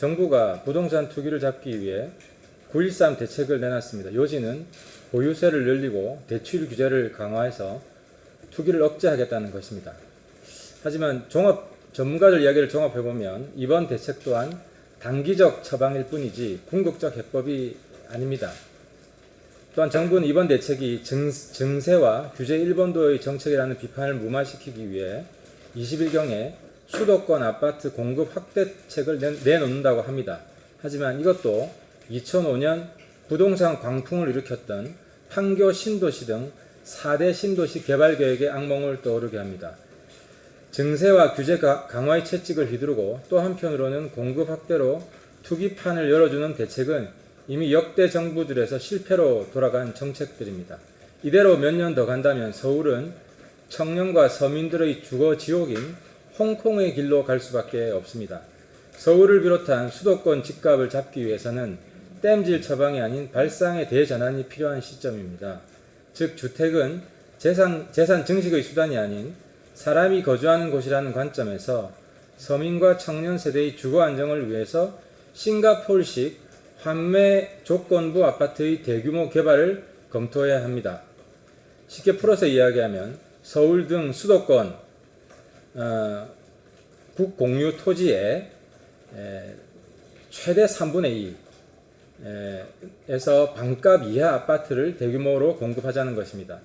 정부가 부동산 투기를 잡기 위해 9.13 대책을 내놨습니다. 요지는 보유세를 늘리고 대출 규제를 강화해서 투기를 억제하겠다는 것입니다. 하지만 종합 전문가들 이야기를 종합해 보면 이번 대책 또한 단기적 처방일 뿐이지 궁극적 해법이 아닙니다. 또한 정부는 이번 대책이 증, 증세와 규제 일본도의 정책이라는 비판을 무마시키기 위해 20일경에 수도권 아파트 공급 확대책을 내- 내놓는다고 합니다. 하지만 이것도 2005년 부동산 광풍을 일으켰던 판교 신도시 등 4대 신도시 개발 계획의 악몽을 떠오르게 합니다. 증세와 규제 가- 강화의 채찍을 휘두르고 또 한편으로는 공급 확대로 투기판을 열어주는 대책은 이미 역대 정부들에서 실패로 돌아간 정책들입니다. 이대로 몇 년 더 간다면 서울은 청년과 서민들의 주거 지옥인 홍콩의 길로 갈 수밖에 없습니다. 서울을 비롯한 수도권 집값을 잡기 위해서는 땜질 처방이 아닌 발상의 대전환이 필요한 시점입니다. 즉 주택은 재산, 재산 증식의 수단이 아닌 사람이 거주하는 곳이라는 관점에서 서민과 청년 세대의 주거 안정을 위해서 싱가포르식 환매 조건부 아파트의 대규모 개발을 검토해야 합니다. 쉽게 풀어서 이야기하면 서울 등 수도권 어, 국공유 토지의 에, 최대 3분의 2 에, 에서 반값 이하 아파트를 대규모로 공급하자는 것입니다.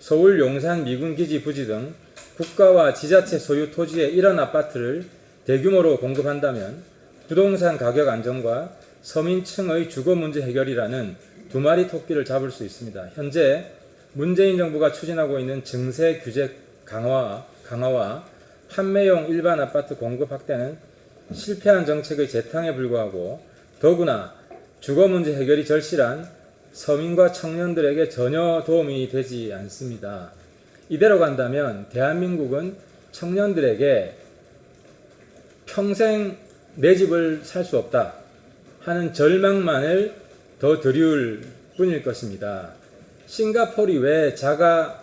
서울 용산 미군기지 부지 등 국가와 지자체 소유 토지의 이런 아파트를 대규모로 공급한다면 부동산 가격 안정과 서민층의 주거 문제 해결이라는 두 마리 토끼를 잡을 수 있습니다. 현재 문재인 정부가 추진하고 있는 증세 규제 강화, 강화와 판매용 일반 아파트 공급 확대는 실패한 정책의 재탕에 불과하고 더구나 주거 문제 해결이 절실한 서민과 청년들에게 전혀 도움이 되지 않습니다. 이대로 간다면 대한민국은 청년들에게 평생 내 집을 살 수 없다 하는 절망만을 더 드리울 뿐일 것입니다. 싱가포르이 왜 자가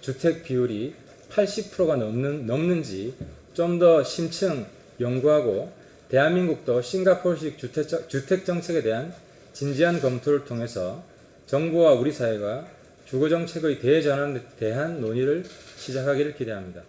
주택 비율이 80%가 넘는, 넘는지 좀 더 심층 연구하고 대한민국도 싱가포르식 주택, 주택 정책에 대한 진지한 검토를 통해서 정부와 우리 사회가 주거 정책의 대전환에 대한 논의를 시작하기를 기대합니다.